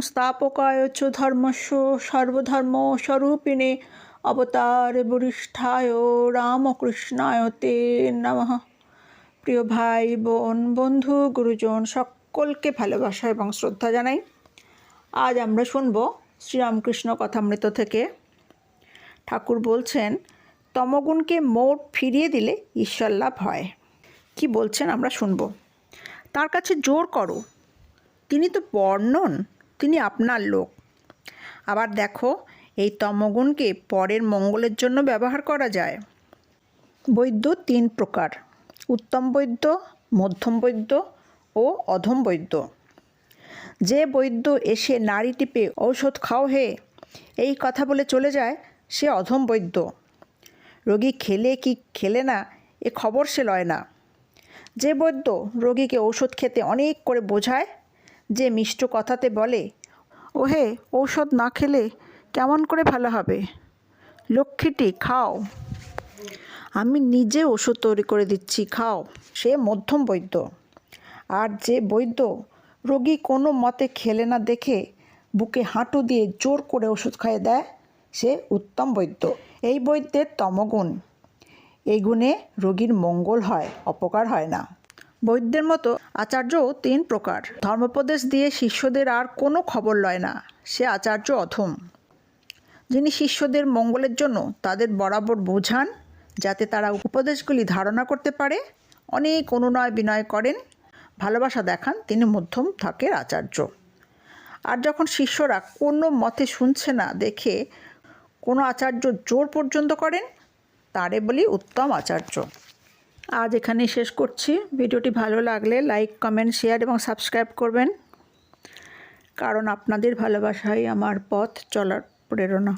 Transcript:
স্থাপকায় চ ধর্মস্ব সর্বধর্ম স্বরূপিণে অবতার বরিষ্ঠায় রামকৃষ্ণায় তে নমঃ। প্রিয় ভাই, বোন, বন্ধু, গুরুজন, সকলকে ভালোবাসা এবং শ্রদ্ধা জানাই। আজ আমরা শুনব শ্রীরামকৃষ্ণ কথামৃত থেকে। ঠাকুর বলছেন, তমগুণকে মোট ফিরিয়ে দিলে ঈশ্বর লাভ হয়। কি বলছেন? আমরা শুনব। তার কাছে জোর করো। তিনি তো বর্ণন তিনি আপনার লোক। আবার দেখো, এই তমগুণকে পরের মঙ্গলের জন্য ব্যবহার করা যায়। বৈদ্য তিন প্রকার, উত্তম বৈদ্য, মধ্যম বৈদ্য ও অধম বৈদ্য। যে বৈদ্য এসে নাড়ি টিপে ঔষধ খাও হে, এই কথা বলে চলে যায় সে অধম বৈদ্য। রোগী খেলে কি খেলে না, এ খবর সে লয় না। যে বৈদ্য রোগীকে ঔষধ খেতে অনেক করে বোঝায় যে মিষ্ট কথাতে বলে, ওহে, ঔষধ না খেলে কেমন করে ভালো হবে? লক্ষ্মীটি, খাও। আমি নিজে ওষুধ তৈরি করে দিচ্ছি, খাও। সে মধ্যম বৈদ্য। আর যে বৈদ্য রোগী কোনো মতে খেলে না দেখে বুকে হাঁটু দিয়ে জোর করে ওষুধ খাইয়ে দেয়, সে উত্তম বৈদ্য। এই বৈদ্যের তমগুণ। এই গুণে রোগীর মঙ্গল হয়, অপকার হয় না। বৈদ্যের মতো আচার্যও তিন প্রকার। ধর্মোপদেশ দিয়ে শিষ্যদের আর কোনো খবর লয় না। সে আচার্য অধম। যিনি শিষ্যদের মঙ্গলের জন্য তাদের বরাবর বোঝান, যাতে তারা উপদেশগুলি ধারণা করতে পারে, অনেক অনুনয় বিনয় করেন, ভালোবাসা দেখান তিনি মধ্যম থাকের আচার্য। আর যখন শিষ্যরা কোনো মতে শুনছে না, দেখে কোনো আচার্য জোর পর্যন্ত করেন, তারে বলি উত্তম আচার্য। আজ এখানে শেষ করছি। ভিডিওটি ভালো লাগলে লাইক, কমেন্ট, শেয়ার এবং সাবস্ক্রাইব করবেন। কারণ আপনাদের ভালোবাসাই আমার পথ চলার প্রেরণা।